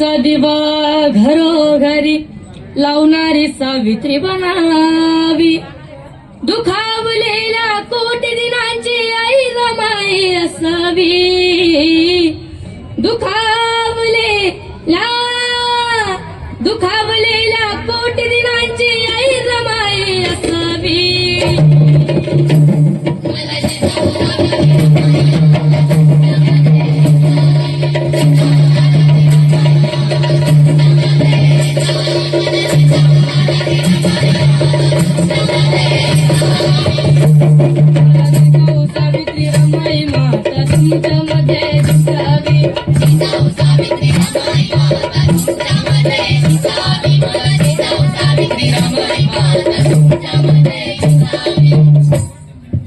घराचा दिवा घरोघरी लावणारी सावित्री बनावी. दुखावलेल्या कोटी दिनांची आई रमाई असावी. दुखावले ला दुखावलेल्या कोटी दिनांची आई रमाई असावी.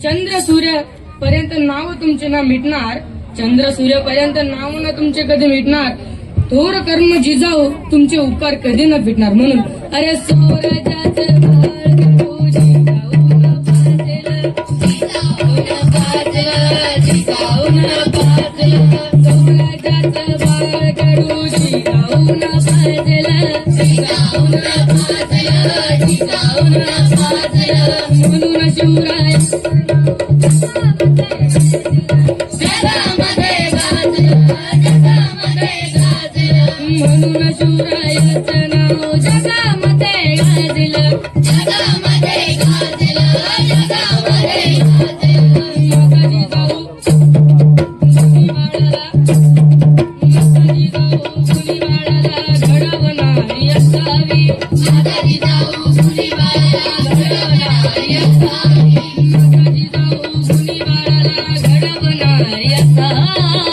चंद्र सूर्य पर्यंत नाव तुमचे ना मिटणार. चंद्र सूर्य पर्यंत नाव ना तुमचे कधी मिटणार. थोर कर्म जिजाऊ तुमचे उपकार कधी ना फिटणार म्हणून. अरे सौरजा करू जी गाऊन भजला जी गाऊन भजला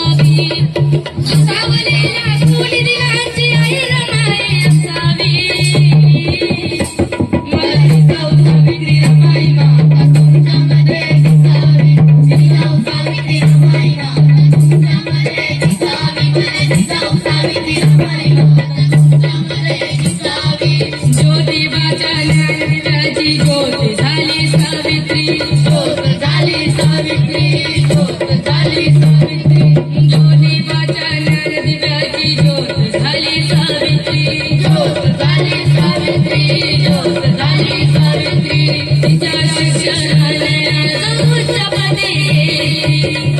Maria. Thank you.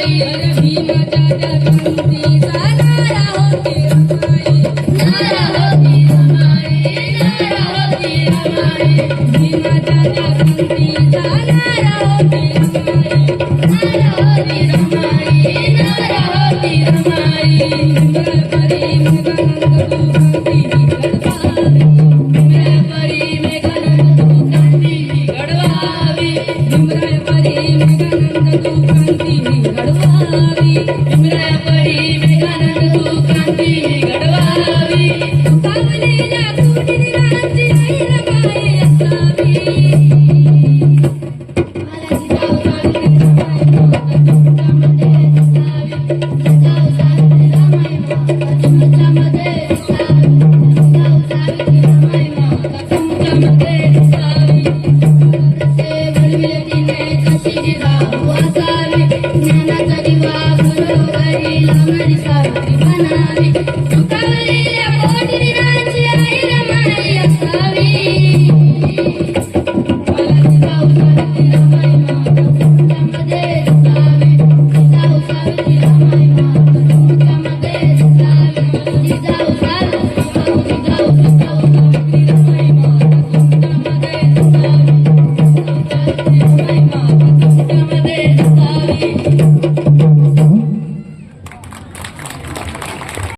Thank you. Sukhman Sawati बनावे